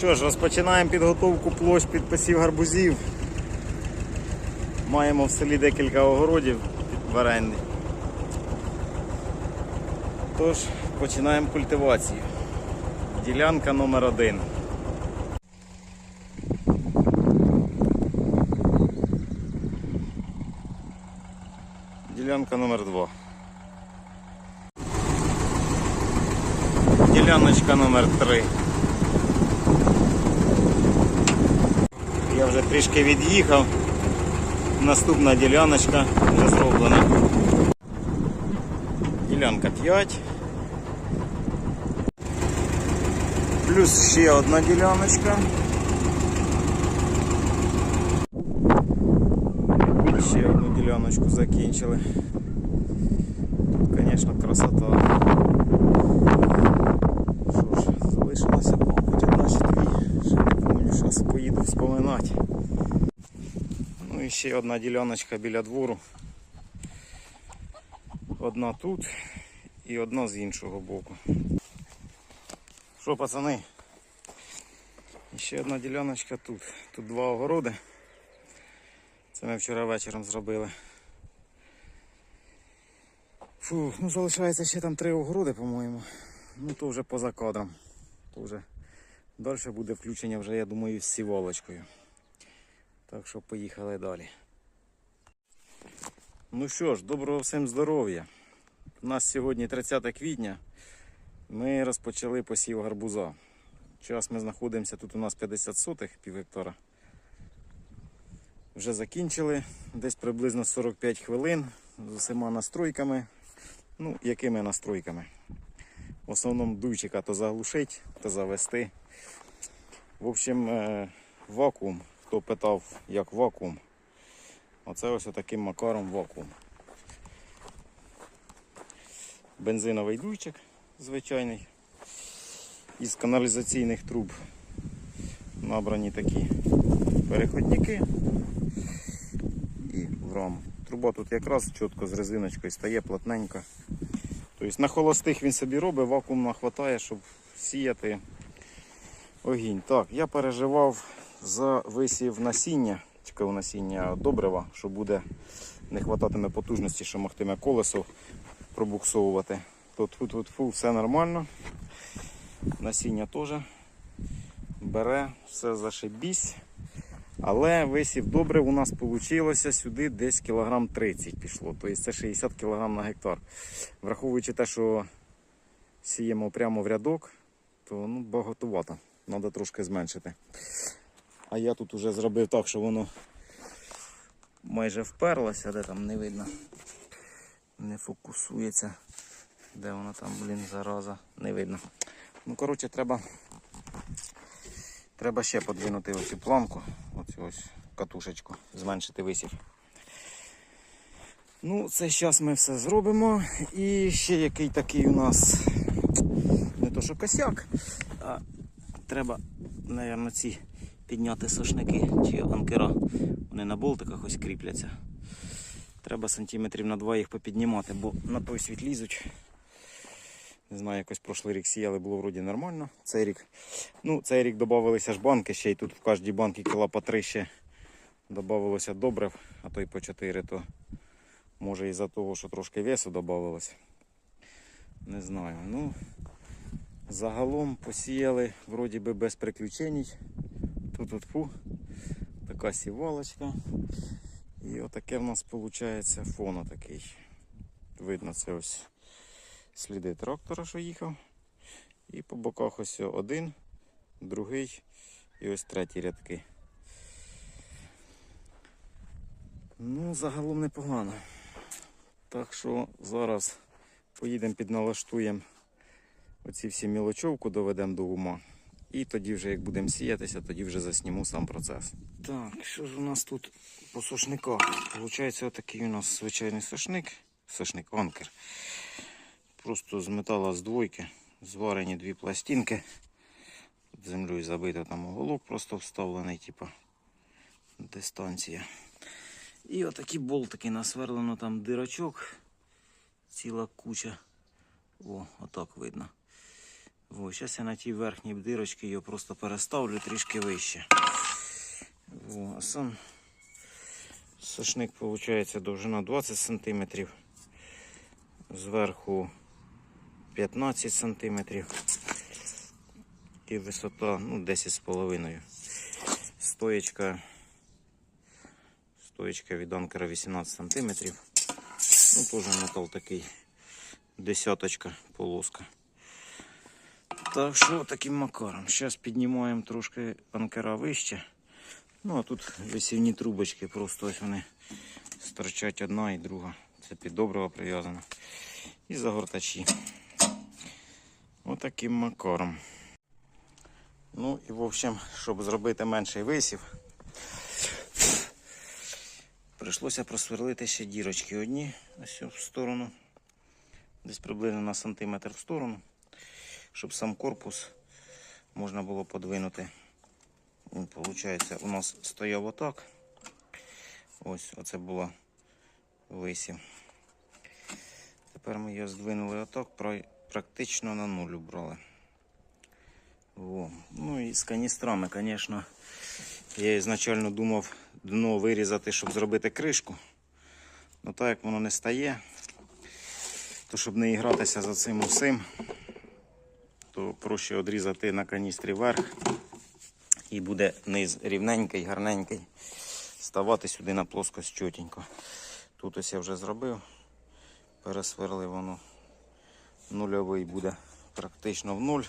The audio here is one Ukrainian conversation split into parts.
Що ж, розпочинаємо підготовку площ під посів гарбузів. Маємо в селі декілька огородів в оренді. Тож, починаємо культивацію. Ділянка номер один. Ділянка номер два. Діляночка номер три. Я вже трішки від'їхав. Наступна діляночка вже зроблена. Ділянка 5. Плюс ще одна діляночка. Ще одну діляночку закінчили. Тут, звісно, красота. Ще одна діляночка біля двору. Одна тут і одна з іншого боку. Що, пацани? Ще одна діляночка тут. Тут два огороди. Це ми вчора вечором зробили. Фу, ну залишається ще там три огороди, по-моєму. Ну то вже поза кадром. То вже далі буде включення вже, я думаю, з сіволочкою. Так що поїхали далі. Ну що ж, доброго всім здоров'я. У нас сьогодні 30 квітня. Ми розпочали посів гарбуза. Зараз ми знаходимося, тут у нас 50 сотих, пів гектара. Вже закінчили, десь приблизно 45 хвилин з усіма настройками. Ну, якими настройками? В основному дуйчика то заглушить, то завести. В общем, е, вакуум. Хто питав, як вакуум. Оце ось таким макаром вакуум. Бензиновий дуйчик звичайний. Із каналізаційних труб набрані такі переходники і в раму. Труба тут якраз чітко з резиночкою стає плотненько. Тобто на холостих він собі робить, вакуумно хватає, щоб сіяти огінь. Так, я переживав за висів насіння, цікаве насіння добрива, що буде не хвататиме потужності, що могтиме колесо пробуксовувати. Тут тут, тут фу, все нормально. Насіння теж бере, все зашибісь. Але висів добре у нас вийшло сюди десь кілограм 30 пішло. Тобто це 60 кілограм на гектар. Враховуючи те, що сіємо прямо в рядок, то ну, багатовато. Треба трошки зменшити. А я тут вже зробив так, що воно майже вперлося, де там не видно. Не фокусується. Де воно там, блін, зараза, не видно. Ну, коротше, треба Треба ще подвинути оцю планку, оцю ось катушечку, зменшити висів. Ну, це зараз ми все зробимо. І ще який такий у нас не то що косяк, а треба, мабуть, ці підняти сошники чи анкера. Вони на болтиках ось кріпляться. Треба сантиметрів на два їх попіднімати, бо на той світ лізуть. Не знаю, якось прошлий рік сіяли, було вроді нормально. Цей рік. Ну, цей рік додавалися ж банки, ще й тут в кожній банці кіла по 3 ще додавалося добрив, а то й по 4, то може із-за того, що трошки весу додавалося. Не знаю. Ну, загалом посіяли вроді би без приключень. Тут тут фу, така сівалочка. І отаке в нас виходить фон такий. Видно, це ось сліди трактора, що їхав. І по боках ось один, другий і ось третій рядки. Ну, загалом непогано. Так що зараз поїдемо підналаштуємо оці всі мілочовку, доведемо до ума. І тоді вже як будемо сіятися, тоді вже засніму сам процес. Так, що ж у нас тут по сошниках? Получається, отакий у нас звичайний сошник, сошник анкер. Просто з метала з двойки, зварені дві пластинки. Під землею забито там уголок просто вставлений, типу дистанція. І отакі болтики насверлено там дирочок, ціла куча. О, отак видно. Ось, зараз я на тій верхній дирочці його просто переставлю трішки вище. О, а сам сошник виходить довжина 20 см. Зверху 15 см. І висота ну, 10,5. Стоєчка. Стоєчка від анкера 18 см. Ну, теж метал такий. Десяточка полоска. Так що таким макаром. Зараз піднімаємо трошки анкера вище. Ну а тут висівні трубочки, просто ось вони стирчать одна і друга. Це під доброго прив'язано. І загортачі. Отаким макаром. Ну і в общем, щоб зробити менший висів, прийшлося просверлити ще дірочки одні ось в сторону. Десь приблизно на сантиметр в сторону, щоб сам корпус можна було подвинути. Получається, у нас стояв отак. Ось, оце було висів. Тепер ми його здвинули отак, практично на нуль брали. О. Ну і з каністрами, звісно, я ізначально думав дно вирізати, щоб зробити кришку. Ну так як воно не стає, то щоб не ігратися за цим усім, то проще відрізати на каністрі верх і буде низ рівненький, гарненький. Ставати сюди на плоскость чотенько. Тут ось я вже зробив, пересверлив воно. Нульовий буде практично в нуль,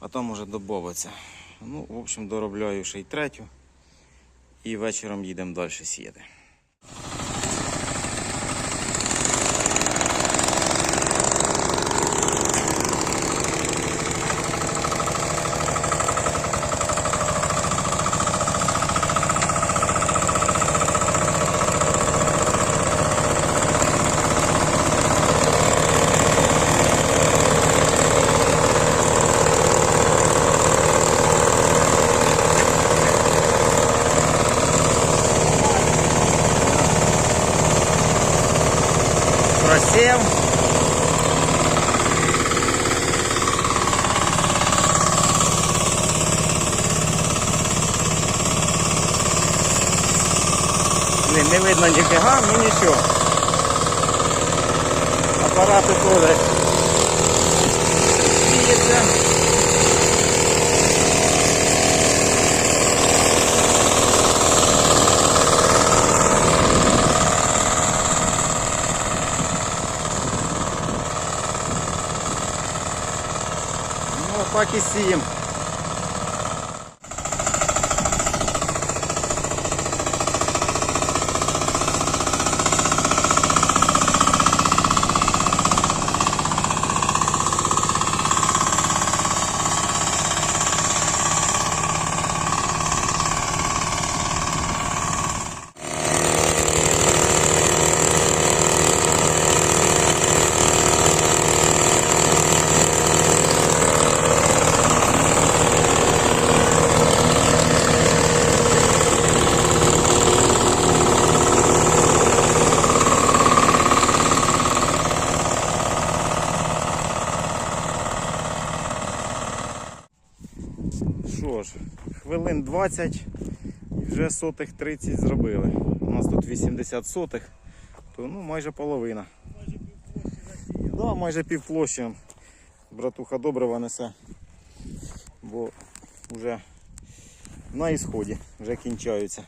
а там уже додається. Ну, в общем, доробляю ще й третю. І вечором їдемо далі сіяти. Просів. Блін, не видно ніфіга, ну нічого. Апарати теж. Свіється. Ну, так і. Що ж, хвилин 20 і вже сотих 30 зробили. У нас тут 80 сотих, то ну майже половина. Да, майже пів площі. Братуха добрива несе, бо вже на ісході, вже кінчаються.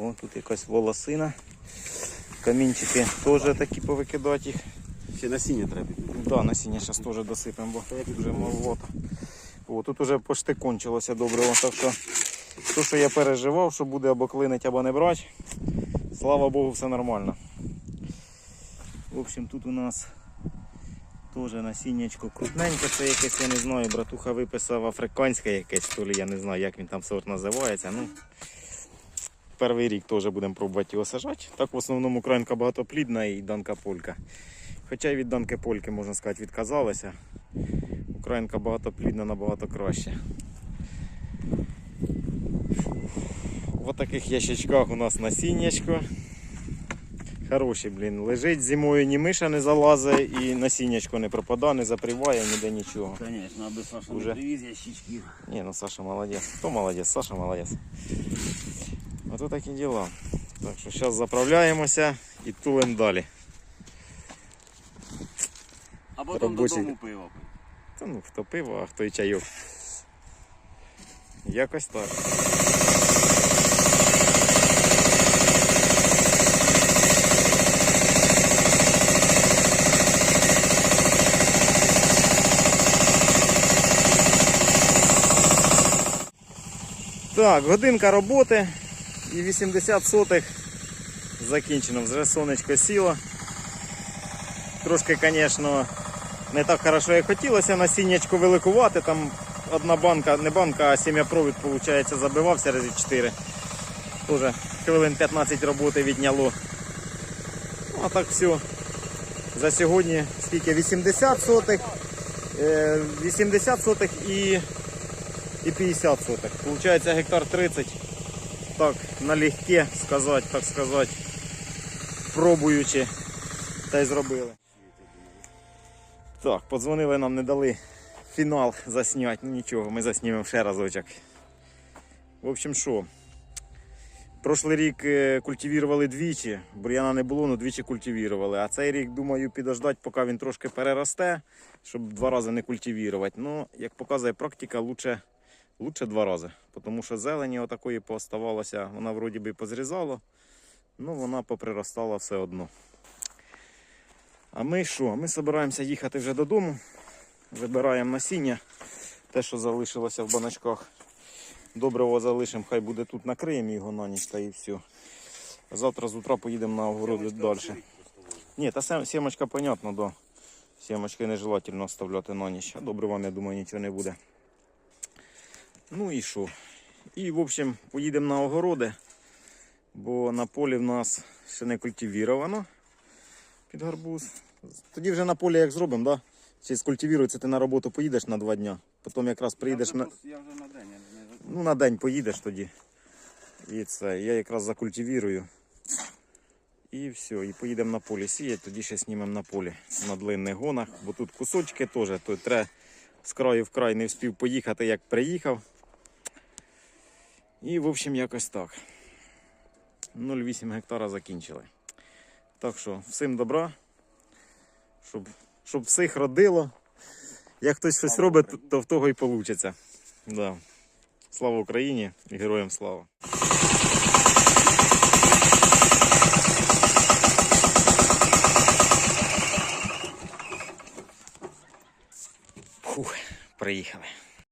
О, тут якась волосина. Камінчики теж такі повикидати їх. Ще насіння треба. Да, насіння зараз теж досипемо, бо вже маловато. О, тут уже почти кончилося добриво, так що то, що я переживав, що буде або клинить, або не брати, слава Богу, все нормально. В общем, тут у нас теж насіннячко крупненьке, це якесь, я не знаю, братуха виписав африканське якесь, то ли я не знаю, як він там сорт називається. Ну, перший рік теж будемо пробувати його сажати. Так в основному українка багатоплідна і данка полька. Хоча й від данки польки, можна сказати, відказалася. Українка багатоплідна набагато краще. В таких ящичках у нас насіннячко. Хороший, блін. Лежить зимою, ні миша не залазить і насіннячко не пропадає, не запріває, ніде нічого. Конечно, аби Саша Уже. не привіз ящичків. Ні, ну Саша молодець. Хто молодець? Саша молодець. Ото такі діла. Так що зараз заправляємося і тулим далі. А потім Робочий. додому пиво. Та ну, хто пиво, а хто і чайок. Якось так. Так, годинка роботи і 80 сотих закінчено. Вже сонечко сіло. Трошки, звісно, не так хорошо, як хотілося. Насіннячко великувати. Там одна банка, не банка, а сім'япровід, виходить, забивався разів 4. Тоже хвилин 15 роботи відняло. Ну, а так все. За сьогодні скільки? 80 сотих, е, 80 сотих і, і 50 сотих. Получається гектар 30. Так, налегке сказати, так сказати, пробуючи, та й зробили. Так, подзвонили нам, не дали фінал засняти. Ну нічого, ми заснімемо ще разочок. В общем, що? Прошлий рік е, культивірували двічі, бур'яна не було, але двічі культивірували. А цей рік, думаю, підождати, поки він трошки переросте, щоб два рази не культивірувати. Ну, як показує практика, лучше, лучше два рази. Тому що зелені отакої пооставалося, вона вроді би позрізала, ну вона поприростала все одно. А ми що? Ми збираємося їхати вже додому. Вибираємо насіння, те, що залишилося в баночках. Добриво залишимо, хай буде тут, накриємо його на ніч та і все. Завтра з утра поїдемо на огород далі. Ні, та сімочка, понятно, да. Сімочки нежелательно оставляти на ніч. А добривам, я думаю, нічого не буде. Ну і що? І, в общем, поїдемо на огороди, бо на полі в нас ще не культивіровано під гарбуз. Тоді вже на полі як зробимо, да? Чи скультивірується, ти на роботу поїдеш на два дня. Потім якраз приїдеш я, на. вже, пос- я вже на день, я не Ну, на день поїдеш тоді. І це. Я якраз закультивірую. І все, і поїдемо на полі сіяти, тоді ще знімемо на полі на длинних гонах, бо тут кусочки теж, то треба з краю в край не встиг поїхати, як приїхав. І, в общем, якось так. 0,8 гектара закінчили. Так що, всім добра, щоб, щоб всіх родило. Як хтось щось робить, то в того і вийде. Да. Слава Україні і героям слава!